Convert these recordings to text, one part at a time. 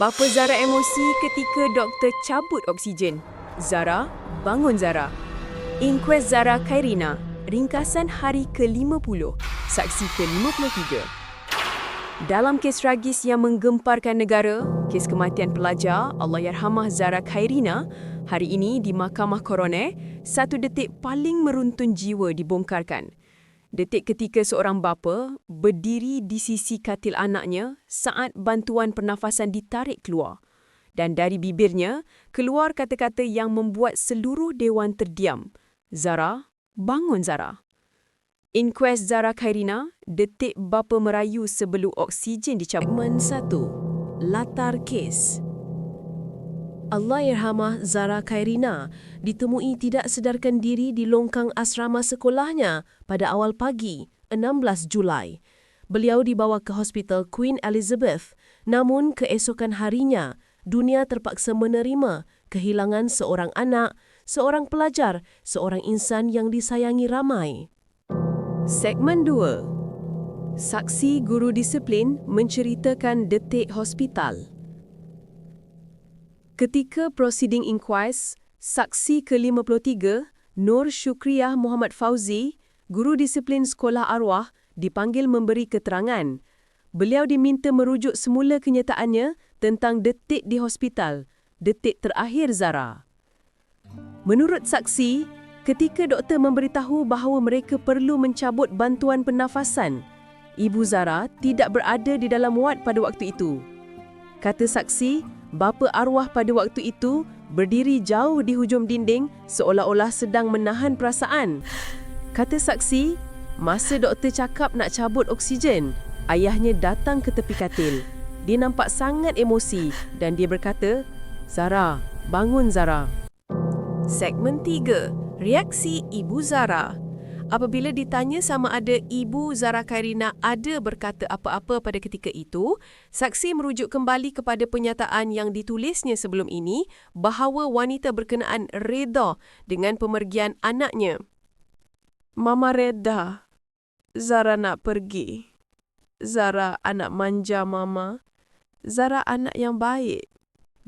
Bapa Zara emosi ketika doktor cabut oksigen. Zara, bangun Zara. Inquest Zara Khairina, ringkasan hari ke-50, saksi ke-53. Dalam kes tragis yang menggemparkan negara, kes kematian pelajar Allahyarhamah Zara Khairina, hari ini di Mahkamah Koroner, satu detik paling meruntun jiwa dibongkarkan. Detik ketika seorang bapa berdiri di sisi katil anaknya saat bantuan pernafasan ditarik keluar. Dan dari bibirnya, keluar kata-kata yang membuat seluruh dewan terdiam. Zara, bangun Zara. Inquest Zara Khairina, detik bapa merayu sebelum oksigen dicabut. Segmen 1. Latar kes. Allahyarhamah Zara Khairina ditemui tidak sedarkan diri di longkang asrama sekolahnya pada awal pagi, 16 Julai. Beliau dibawa ke Hospital Queen Elizabeth, namun keesokan harinya, dunia terpaksa menerima kehilangan seorang anak, seorang pelajar, seorang insan yang disayangi ramai. Segmen 2. Saksi guru disiplin menceritakan detik hospital. Ketika proceeding inquest, saksi ke-53, Nur Syukriah Muhammad Fauzi, guru disiplin sekolah arwah, dipanggil memberi keterangan. Beliau diminta merujuk semula kenyataannya tentang detik di hospital, detik terakhir Zara. Menurut saksi, ketika doktor memberitahu bahawa mereka perlu mencabut bantuan pernafasan, Ibu Zara tidak berada di dalam wad pada waktu itu. Kata saksi, bapa arwah pada waktu itu berdiri jauh di hujung dinding seolah-olah sedang menahan perasaan. Kata saksi, masa doktor cakap nak cabut oksigen, ayahnya datang ke tepi katil. Dia nampak sangat emosi dan dia berkata, Zara, bangun Zara. Segmen 3. Reaksi Ibu Zara. Apabila ditanya sama ada Ibu Zara Khairina ada berkata apa-apa pada ketika itu, saksi merujuk kembali kepada penyataan yang ditulisnya sebelum ini bahawa wanita berkenaan reda dengan pemergian anaknya. Mama reda. Zara nak pergi. Zara anak manja mama. Zara anak yang baik.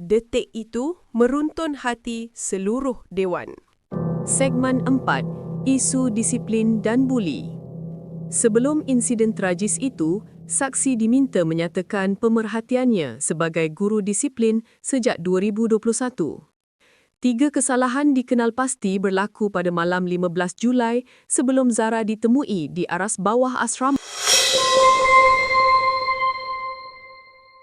Detik itu meruntun hati seluruh dewan. Segmen 4 isu disiplin dan buli. Sebelum insiden tragis itu, saksi diminta menyatakan pemerhatiannya sebagai guru disiplin sejak 2021. Tiga kesalahan dikenal pasti berlaku pada malam 15 Julai sebelum Zara ditemui di aras bawah asrama.